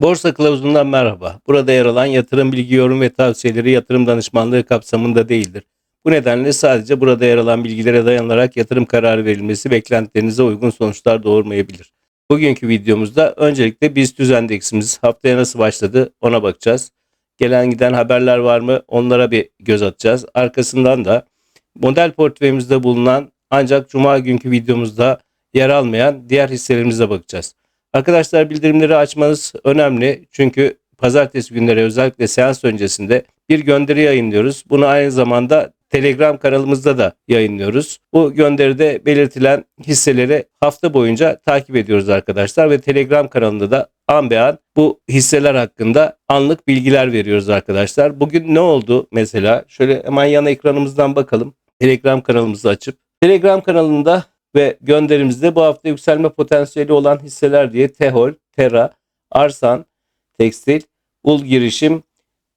Borsa Kılavuzu'ndan merhaba. Burada yer alan yatırım bilgi, yorum ve tavsiyeleri yatırım danışmanlığı kapsamında değildir. Bu nedenle sadece burada yer alan bilgilere dayanarak yatırım kararı verilmesi beklentilerinize uygun sonuçlar doğurmayabilir. Bugünkü videomuzda öncelikle BIST endeksimiz haftaya nasıl başladı ona bakacağız. Gelen giden haberler var mı onlara bir göz atacağız. Arkasından da model portföyümüzde bulunan ancak cuma günkü videomuzda yer almayan diğer hisselerimize bakacağız. Arkadaşlar bildirimleri açmanız önemli. Çünkü pazartesi günleri özellikle seans öncesinde bir gönderi yayınlıyoruz. Bunu aynı zamanda Telegram kanalımızda da yayınlıyoruz. Bu gönderide belirtilen hisseleri hafta boyunca takip ediyoruz arkadaşlar ve Telegram kanalında da an be an bu hisseler hakkında anlık bilgiler veriyoruz arkadaşlar. Bugün ne oldu mesela? Şöyle hemen yan ekranımızdan bakalım. Telegram kanalımızı açıp Telegram kanalında ve gönderimizde bu hafta yükselme potansiyeli olan hisseler diye Tehol, Tera, Arsan, Tekstil, Ul Girişim,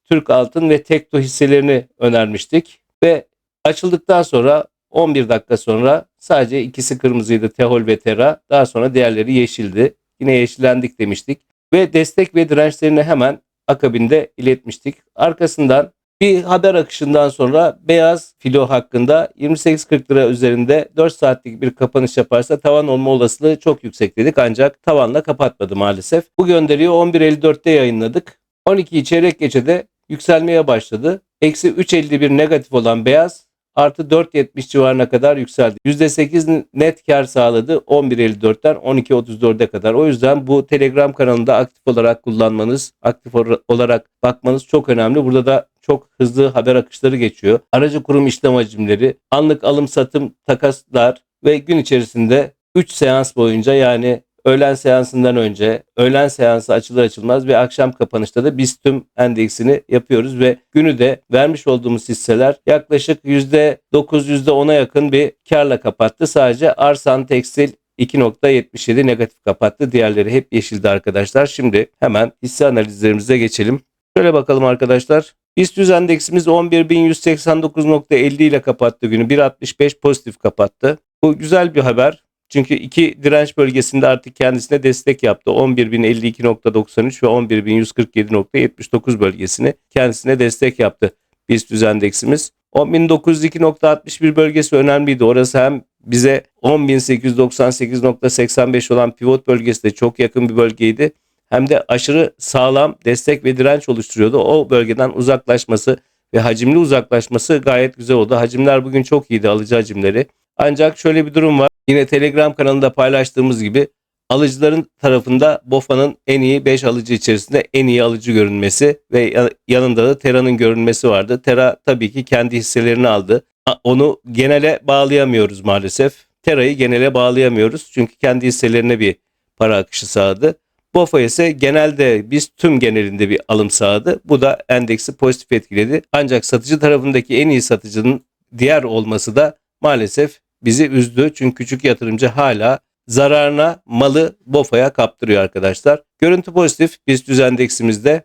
Türk Altın ve Tekto hisselerini önermiştik. Ve açıldıktan sonra 11 dakika sonra sadece ikisi kırmızıydı Tehol ve Tera. Daha sonra diğerleri yeşildi. Yine yeşillendik demiştik. Ve destek ve dirençlerini hemen akabinde iletmiştik. Arkasından bir haber akışından sonra beyaz filo hakkında 28.40 lira üzerinde 4 saatlik bir kapanış yaparsa tavan olma olasılığı çok yüksek dedik ancak tavanla kapatmadı maalesef. Bu gönderiyi 11.54'te yayınladık. 12 çeyrek geçede yükselmeye başladı. Eksi 3.51 negatif olan beyaz artı 4.70 civarına kadar yükseldi. %8 net kar sağladı 11.54'ten 12.34'e kadar. O yüzden bu Telegram kanalında aktif olarak kullanmanız, aktif olarak bakmanız çok önemli. Burada da çok hızlı haber akışları geçiyor. Aracı kurum işlem hacimleri, anlık alım satım takaslar ve gün içerisinde 3 seans boyunca yani öğlen seansından önce, öğlen seansı açılır açılmaz ve akşam kapanışta da biz tüm endeksini yapıyoruz ve günü de vermiş olduğumuz hisseler yaklaşık %9 %10'a yakın bir karla kapattı. Sadece Arsan Tekstil 2.77 negatif kapattı. Diğerleri hep yeşildi arkadaşlar. Şimdi hemen hisse analizlerimize geçelim. Şöyle bakalım arkadaşlar. BIST endeksimiz 11.189.50 ile kapattı günü. 1.65 pozitif kapattı. Bu güzel bir haber. Çünkü iki direnç bölgesinde artık kendisine destek yaptı. 11.052.93 ve 11.147.79 bölgesini kendisine destek yaptı BIST endeksimiz. 10.902.61 bölgesi önemliydi. Orası hem bize 10.898.85 olan pivot bölgesi de çok yakın bir bölgeydi. Hem de aşırı sağlam destek ve direnç oluşturuyordu. O bölgeden uzaklaşması ve hacimli uzaklaşması gayet güzel oldu. Hacimler bugün çok iyiydi alıcı hacimleri. Ancak şöyle bir durum var. Yine Telegram kanalında paylaştığımız gibi alıcıların tarafında BOFA'nın en iyi 5 alıcı içerisinde en iyi alıcı görünmesi ve yanında da Tera'nın görünmesi vardı. Tera tabii ki kendi hisselerini aldı. Onu genele bağlayamıyoruz maalesef. Tera'yı genele bağlayamıyoruz çünkü kendi hisselerine bir para akışı sağladı. BOFA ise genelde biz tüm genelinde bir alım sağladı. Bu da endeksi pozitif etkiledi. Ancak satıcı tarafındaki en iyi satıcının diğer olması da maalesef bizi üzdü. Çünkü küçük yatırımcı hala zararına malı BOFA'ya kaptırıyor arkadaşlar. Görüntü pozitif biz düz endeksimizde.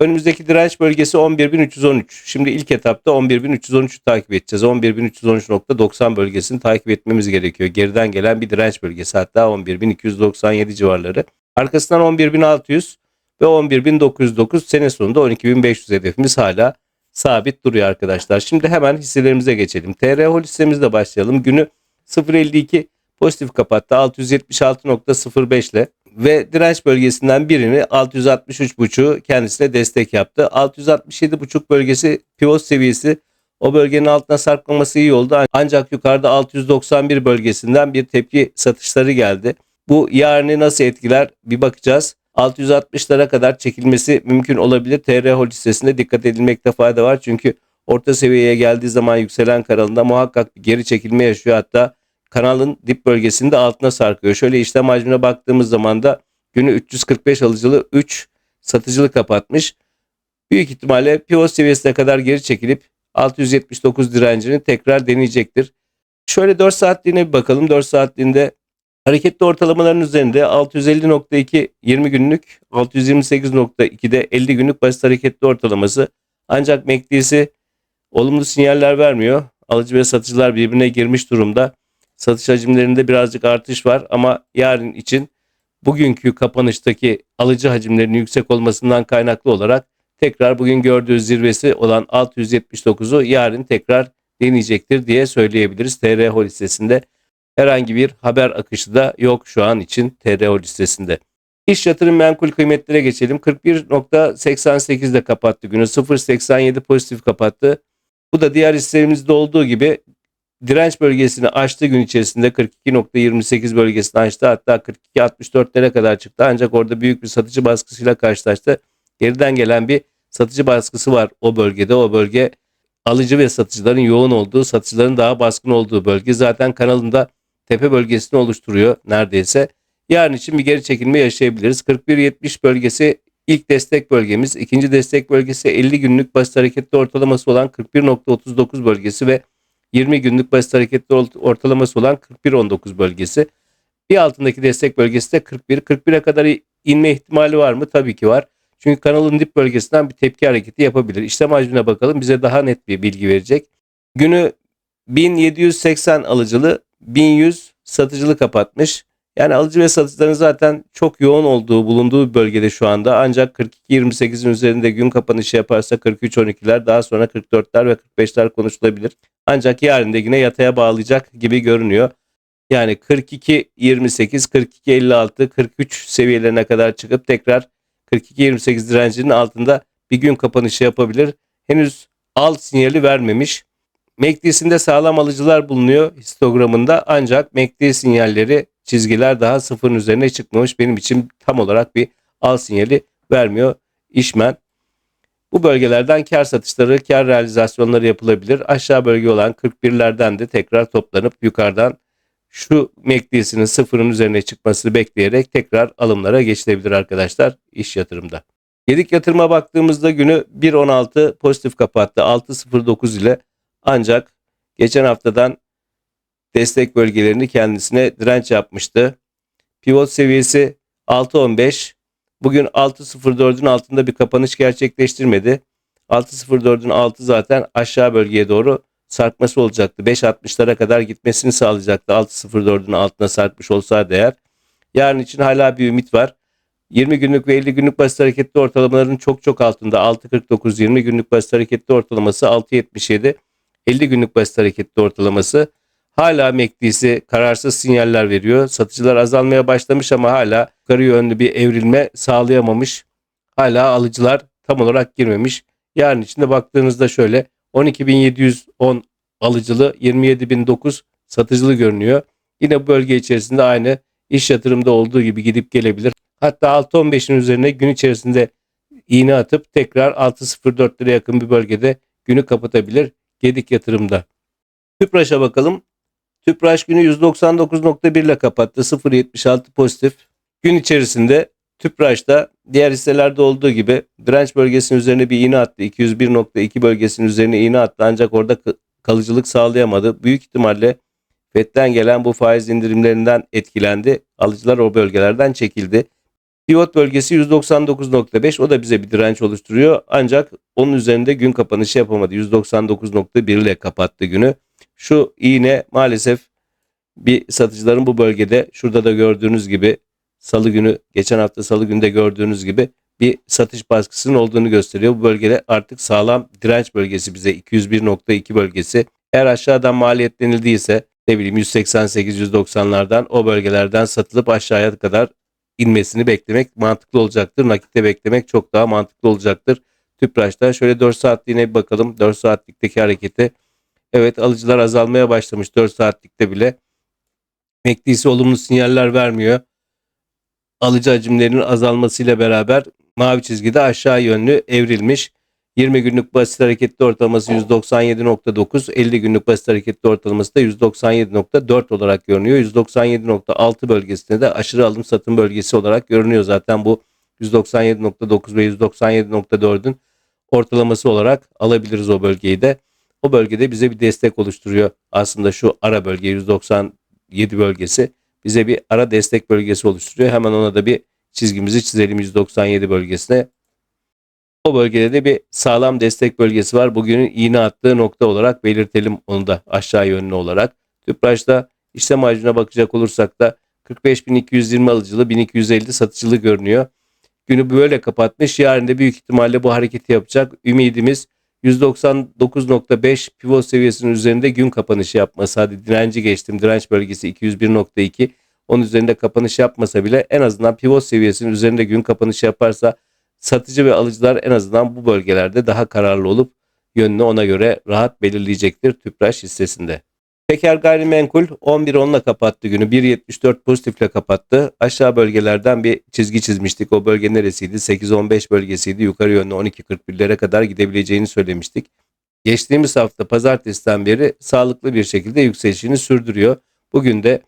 Önümüzdeki direnç bölgesi 11.313. Şimdi ilk etapta 11.313'ü takip edeceğiz. 11.313.90 bölgesini takip etmemiz gerekiyor. Geriden gelen bir direnç bölgesi hatta 11.297 civarları. Arkasından 11.600 ve 11.909 sene sonunda 12.500 hedefimiz hala sabit duruyor arkadaşlar. Şimdi hemen hisselerimize geçelim. TRH hissemizle başlayalım. Günü 0.52 pozitif kapattı 676.05 ile ve direnç bölgesinden birini 663.5'u kendisine destek yaptı. 667.5 bölgesi pivot seviyesi o bölgenin altına sarkmaması iyi oldu. Ancak yukarıda 691 bölgesinden bir tepki satışları geldi. Bu yarını nasıl etkiler bir bakacağız. 660'lara kadar çekilmesi mümkün olabilir. TR listesinde dikkat edilmekte fayda var. Çünkü orta seviyeye geldiği zaman yükselen kanalında muhakkak bir geri çekilme yaşıyor. Hatta kanalın dip bölgesinde altına sarkıyor. Şöyle işlem hacmine baktığımız zaman da günü 345 alıcılı 3 satıcılı kapatmış. Büyük ihtimalle pivot seviyesine kadar geri çekilip 679 direncini tekrar deneyecektir. Şöyle 4 saatliğine bir bakalım. 4 saatliğinde Hareketli ortalamaların üzerinde 650.2 20 günlük, 628.2'de 50 günlük basit hareketli ortalaması. Ancak MACD'si olumlu sinyaller vermiyor. Alıcı ve satıcılar birbirine girmiş durumda. Satış hacimlerinde birazcık artış var ama yarın için bugünkü kapanıştaki alıcı hacimlerinin yüksek olmasından kaynaklı olarak tekrar bugün gördüğü zirvesi olan 679'u yarın tekrar deneyecektir diye söyleyebiliriz. TRH listesinde herhangi bir haber akışı da yok şu an için TRH listesinde. İş yatırım menkul kıymetlere geçelim. 41.88'de kapattı günü. 0.87 pozitif kapattı. Bu da diğer hisselerimizde olduğu gibi direnç bölgesini aştı gün içerisinde 42.28 bölgesini aştı. Hatta 42.64'lere kadar çıktı. Ancak orada büyük bir satıcı baskısıyla karşılaştı. Geriden gelen bir satıcı baskısı var o bölgede. O bölge alıcı ve satıcıların yoğun olduğu, satıcıların daha baskın olduğu bölge. Zaten kanalında tepe bölgesini oluşturuyor neredeyse. Yarın için bir geri çekilme yaşayabiliriz. 41.70 bölgesi ilk destek bölgemiz. ikinci destek bölgesi 50 günlük basit hareketli ortalaması olan 41.39 bölgesi ve 20 günlük basit hareketli ortalaması olan 41.19 bölgesi. Bir altındaki destek bölgesi de 41. 41'e kadar inme ihtimali var mı? Tabii ki var. Çünkü kanalın dip bölgesinden bir tepki hareketi yapabilir. İşlem hacmine bakalım bize daha net bir bilgi verecek. Günü 1780 alıcılı 1100 satıcılı kapatmış. Yani alıcı ve satıcıların zaten çok yoğun olduğu bulunduğu bölgede şu anda. Ancak 42-28'in üzerinde gün kapanışı yaparsa 43-12'ler daha sonra 44'ler ve 45'ler konuşulabilir. Ancak yarın da yine yataya bağlayacak gibi görünüyor. Yani 42-28, 42-56, 43 seviyelerine kadar çıkıp tekrar 42-28 direncinin altında bir gün kapanışı yapabilir. Henüz alt sinyali vermemiş. MACD'sinde sağlam alıcılar bulunuyor histogramında ancak MACD sinyalleri çizgiler daha sıfırın üzerine çıkmamış. Benim için tam olarak bir al sinyali vermiyor işmen. Bu bölgelerden kar satışları, kar realizasyonları yapılabilir. Aşağı bölge olan 41'lerden de tekrar toplanıp yukarıdan şu MACD'sinin sıfırın üzerine çıkmasını bekleyerek tekrar alımlara geçilebilir arkadaşlar iş yatırımda. Yedik yatırıma baktığımızda günü 1.16 pozitif kapattı 6.09 ile ancak geçen haftadan destek bölgelerini kendisine direnç yapmıştı. Pivot seviyesi 6.15. Bugün 6.04'ün altında bir kapanış gerçekleştirmedi. 6.04'ün altı zaten aşağı bölgeye doğru sarkması olacaktı. 5.60'lara kadar gitmesini sağlayacaktı. 6.04'ün altına sarkmış olsaydı eğer. Yarın için hala bir ümit var. 20 günlük ve 50 günlük basit hareketli ortalamaların çok çok altında 6.49 20 günlük basit hareketli ortalaması 6.77 50 günlük basit hareketli ortalaması hala MACD'si kararsız sinyaller veriyor. Satıcılar azalmaya başlamış ama hala yukarı yönlü bir evrilme sağlayamamış. Hala alıcılar tam olarak girmemiş. Yarın içinde baktığınızda şöyle 12.710 alıcılı 27.009 satıcılı görünüyor. Yine bu bölge içerisinde aynı iş yatırımda olduğu gibi gidip gelebilir. Hatta 6.15'in üzerine gün içerisinde iğne atıp tekrar 6.04'lere yakın bir bölgede günü kapatabilir Gedik yatırımda. Tüpraş'a bakalım. Tüpraş günü 199.1 ile kapattı. 0.76 pozitif. Gün içerisinde Tüpraş'ta diğer hisselerde olduğu gibi direnç bölgesinin üzerine bir iğne attı. 201.2 bölgesinin üzerine iğne attı ancak orada kalıcılık sağlayamadı. Büyük ihtimalle FED'den gelen bu faiz indirimlerinden etkilendi. Alıcılar o bölgelerden çekildi. Pivot bölgesi 199.5 o da bize bir direnç oluşturuyor. Ancak onun üzerinde gün kapanışı yapamadı. 199.1 ile kapattı günü. Şu iğne maalesef bir satıcıların bu bölgede şurada da gördüğünüz gibi salı günü geçen hafta salı günde gördüğünüz gibi bir satış baskısının olduğunu gösteriyor. Bu bölgede artık sağlam direnç bölgesi bize 201.2 bölgesi. Eğer aşağıdan maliyetlenildiyse ne bileyim 188-190'lardan o bölgelerden satılıp aşağıya kadar inmesini beklemek mantıklı olacaktır. Nakitte beklemek çok daha mantıklı olacaktır. Tüpraş'ta şöyle 4 saatliğine bir bakalım. 4 saatlikteki hareketi. Evet alıcılar azalmaya başlamış 4 saatlikte bile. MACD'si olumlu sinyaller vermiyor. Alıcı hacimlerinin azalmasıyla beraber mavi çizgide aşağı yönlü evrilmiş. 20 günlük basit hareketli ortalaması 197.9, 50 günlük basit hareketli ortalaması da 197.4 olarak görünüyor. 197.6 bölgesinde de aşırı alım satım bölgesi olarak görünüyor zaten bu 197.9 ve 197.4'ün ortalaması olarak alabiliriz o bölgeyi de. O bölgede bize bir destek oluşturuyor. Aslında şu ara bölge 197 bölgesi bize bir ara destek bölgesi oluşturuyor. Hemen ona da bir çizgimizi çizelim 197 bölgesine. O bölgede de bir sağlam destek bölgesi var. Bugünün iğne attığı nokta olarak belirtelim onu da aşağı yönlü olarak. Tüpraş'ta işlem hacmine bakacak olursak da 45.220 alıcılı 1250 satıcılı görünüyor. Günü böyle kapatmış. Yarın da büyük ihtimalle bu hareketi yapacak. Ümidimiz 199.5 pivot seviyesinin üzerinde gün kapanışı yapması. Hadi direnci geçtim. Direnç bölgesi 201.2. Onun üzerinde kapanış yapmasa bile en azından pivot seviyesinin üzerinde gün kapanışı yaparsa satıcı ve alıcılar en azından bu bölgelerde daha kararlı olup yönünü ona göre rahat belirleyecektir Tüpraş hissesinde. Peker gayrimenkul 11.10'la kapattı günü. 1.74 pozitifle kapattı. Aşağı bölgelerden bir çizgi çizmiştik. O bölge neresiydi? 8.15 bölgesiydi. Yukarı yönlü 12.41'lere kadar gidebileceğini söylemiştik. Geçtiğimiz hafta pazartesiden beri sağlıklı bir şekilde yükselişini sürdürüyor. Bugün de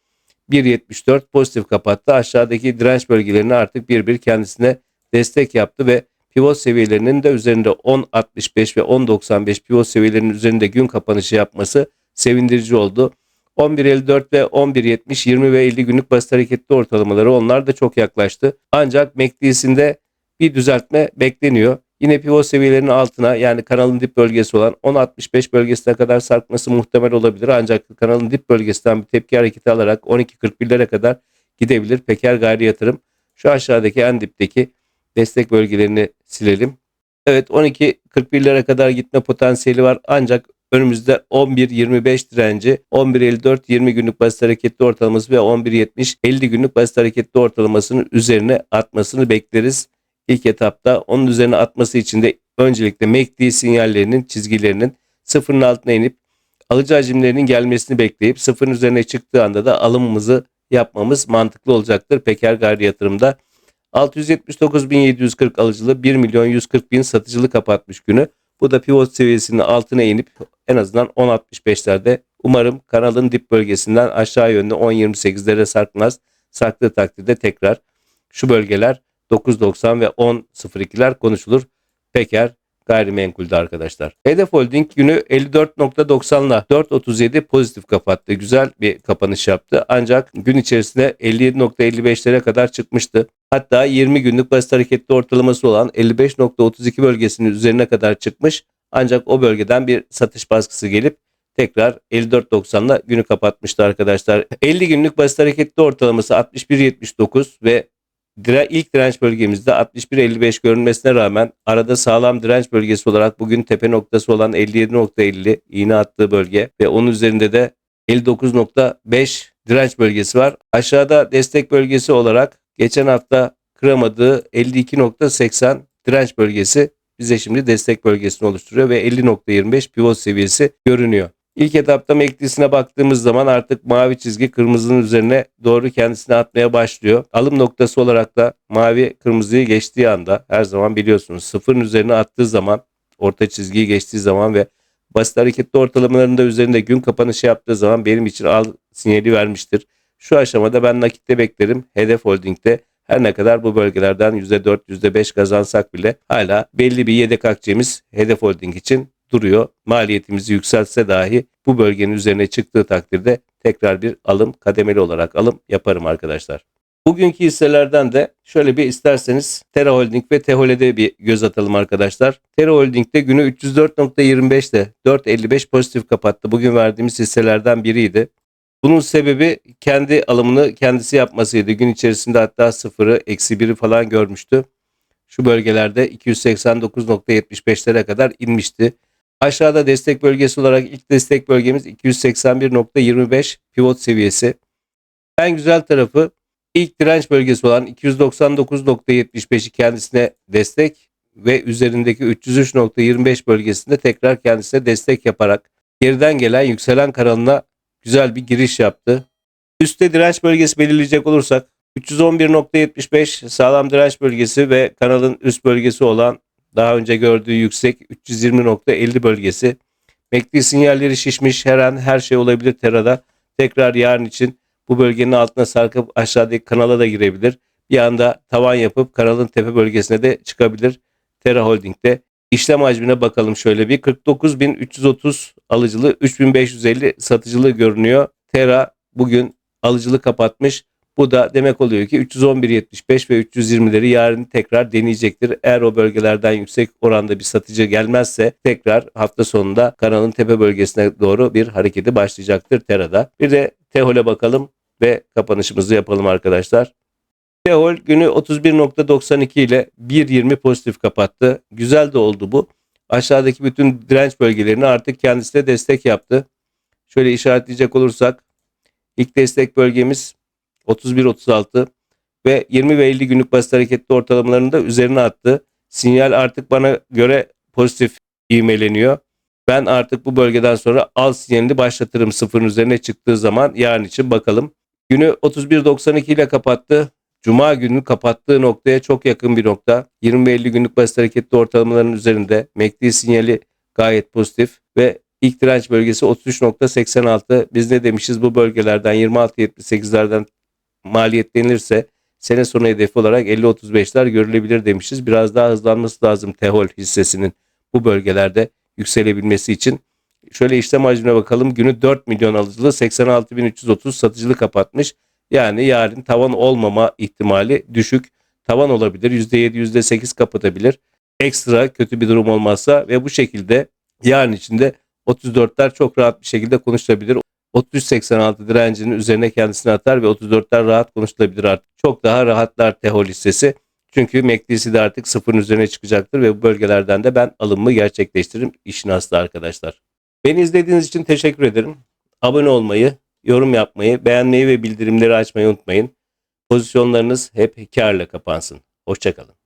1.74 pozitif kapattı. Aşağıdaki direnç bölgelerini artık bir bir kendisine destek yaptı ve pivot seviyelerinin de üzerinde 10.65 ve 10.95 pivot seviyelerinin üzerinde gün kapanışı yapması sevindirici oldu. 11.54 ve 11.70 20 ve 50 günlük basit hareketli ortalamaları onlar da çok yaklaştı. Ancak MACD'sinde bir düzeltme bekleniyor. Yine pivot seviyelerinin altına yani kanalın dip bölgesi olan 10.65 bölgesine kadar sarkması muhtemel olabilir. Ancak kanalın dip bölgesinden bir tepki hareketi alarak 12.41'lere kadar gidebilir. Peker gayri yatırım şu aşağıdaki en dipteki destek bölgelerini silelim. Evet 12.41'lere kadar gitme potansiyeli var ancak önümüzde 11.25 direnci, 11.54 20 günlük basit hareketli ortalaması ve 11.70 50 günlük basit hareketli ortalamasının üzerine atmasını bekleriz. İlk etapta onun üzerine atması için de öncelikle MACD sinyallerinin çizgilerinin sıfırın altına inip alıcı hacimlerinin gelmesini bekleyip sıfırın üzerine çıktığı anda da alımımızı yapmamız mantıklı olacaktır. Peker gayri yatırımda 679.740 alıcılı 1 milyon 140 bin satıcılı kapatmış günü. Bu da pivot seviyesinin altına inip en azından 10.65'lerde umarım kanalın dip bölgesinden aşağı yönde 10.28'lere sarkmaz. Sarktığı takdirde tekrar şu bölgeler 9.90 ve 10.02'ler konuşulur. Peker gayrimenkulde arkadaşlar. Hedef Holding günü 54.90'la 4.37 pozitif kapattı. Güzel bir kapanış yaptı. Ancak gün içerisinde 57.55'lere kadar çıkmıştı. Hatta 20 günlük basit hareketli ortalaması olan 55.32 bölgesinin üzerine kadar çıkmış. Ancak o bölgeden bir satış baskısı gelip tekrar 54.90'la günü kapatmıştı arkadaşlar. 50 günlük basit hareketli ortalaması 61.79 ve dire, ilk direnç bölgemizde 61.55 görünmesine rağmen arada sağlam direnç bölgesi olarak bugün tepe noktası olan 57.50 iğne attığı bölge ve onun üzerinde de 59.5 direnç bölgesi var. Aşağıda destek bölgesi olarak geçen hafta kıramadığı 52.80 direnç bölgesi bize şimdi destek bölgesini oluşturuyor ve 50.25 pivot seviyesi görünüyor. İlk etapta MACD'sine baktığımız zaman artık mavi çizgi kırmızının üzerine doğru kendisini atmaya başlıyor. Alım noktası olarak da mavi kırmızıyı geçtiği anda her zaman biliyorsunuz sıfırın üzerine attığı zaman orta çizgiyi geçtiği zaman ve basit hareketli ortalamalarında üzerinde gün kapanışı yaptığı zaman benim için al sinyali vermiştir. Şu aşamada ben nakitte beklerim. Hedef Holding'de her ne kadar bu bölgelerden %4, %5 kazansak bile hala belli bir yedek akçemiz Hedef Holding için duruyor. Maliyetimizi yükseltse dahi bu bölgenin üzerine çıktığı takdirde tekrar bir alım kademeli olarak alım yaparım arkadaşlar. Bugünkü hisselerden de şöyle bir isterseniz Terra Holding ve Tehole'de bir göz atalım arkadaşlar. Terra Holding'de günü 304.25 ile 4.55 pozitif kapattı. Bugün verdiğimiz hisselerden biriydi. Bunun sebebi kendi alımını kendisi yapmasıydı. Gün içerisinde hatta sıfırı, eksi biri falan görmüştü. Şu bölgelerde 289.75'lere kadar inmişti. Aşağıda destek bölgesi olarak ilk destek bölgemiz 281.25 pivot seviyesi. En güzel tarafı ilk direnç bölgesi olan 299.75'i kendisine destek ve üzerindeki 303.25 bölgesinde tekrar kendisine destek yaparak geriden gelen yükselen kanalına güzel bir giriş yaptı. Üste direnç bölgesi belirleyecek olursak 311.75 sağlam direnç bölgesi ve kanalın üst bölgesi olan daha önce gördüğü yüksek 320.50 bölgesi. MACD sinyalleri şişmiş her an her şey olabilir Tera'da. Tekrar yarın için bu bölgenin altına sarkıp aşağıdaki kanala da girebilir. Bir anda tavan yapıp kanalın tepe bölgesine de çıkabilir. Terra Holding'de. İşlem hacmine bakalım şöyle bir 49.330 alıcılı 3550 satıcılı görünüyor. Terra bugün alıcılı kapatmış. Bu da demek oluyor ki 311.75 ve 320'leri yarın tekrar deneyecektir. Eğer o bölgelerden yüksek oranda bir satıcı gelmezse tekrar hafta sonunda kanalın tepe bölgesine doğru bir hareketi başlayacaktır Tera'da. Bir de Tehol'e bakalım. ve kapanışımızı yapalım arkadaşlar. Teol günü 31.92 ile 1.20 pozitif kapattı. Güzel de oldu bu. Aşağıdaki bütün direnç bölgelerini artık kendisine destek yaptı. Şöyle işaretleyecek olursak ilk destek bölgemiz 31.36 ve 20 ve 50 günlük basit hareketli ortalamalarını da üzerine attı. Sinyal artık bana göre pozitif ivmeleniyor. Ben artık bu bölgeden sonra al sinyalini başlatırım sıfırın üzerine çıktığı zaman yarın için bakalım. Günü 31.92 ile kapattı. Cuma günü kapattığı noktaya çok yakın bir nokta. 20 ve 50 günlük basit hareketli ortalamaların üzerinde. MACD sinyali gayet pozitif ve ilk direnç bölgesi 33.86. Biz ne demişiz bu bölgelerden 26.78'lerden maliyetlenirse sene sonu hedefi olarak 50-35'ler görülebilir demişiz. Biraz daha hızlanması lazım Tehol hissesinin bu bölgelerde yükselebilmesi için. Şöyle işlem hacmine bakalım. Günü 4 milyon alıcılı 86.330 satıcılı kapatmış. Yani yarın tavan olmama ihtimali düşük. Tavan olabilir. %7, %8 kapatabilir. Ekstra kötü bir durum olmazsa ve bu şekilde yarın içinde 34'ler çok rahat bir şekilde konuşulabilir. 33.86 direncinin üzerine kendisini atar ve 34'ler rahat konuşulabilir artık. Çok daha rahatlar Tehol hissesi. Çünkü MACD'si de artık sıfırın üzerine çıkacaktır ve bu bölgelerden de ben alımımı gerçekleştiririm. İşin aslı arkadaşlar. Beni izlediğiniz için teşekkür ederim. Abone olmayı, yorum yapmayı, beğenmeyi ve bildirimleri açmayı unutmayın. Pozisyonlarınız hep karla kapansın. Hoşçakalın.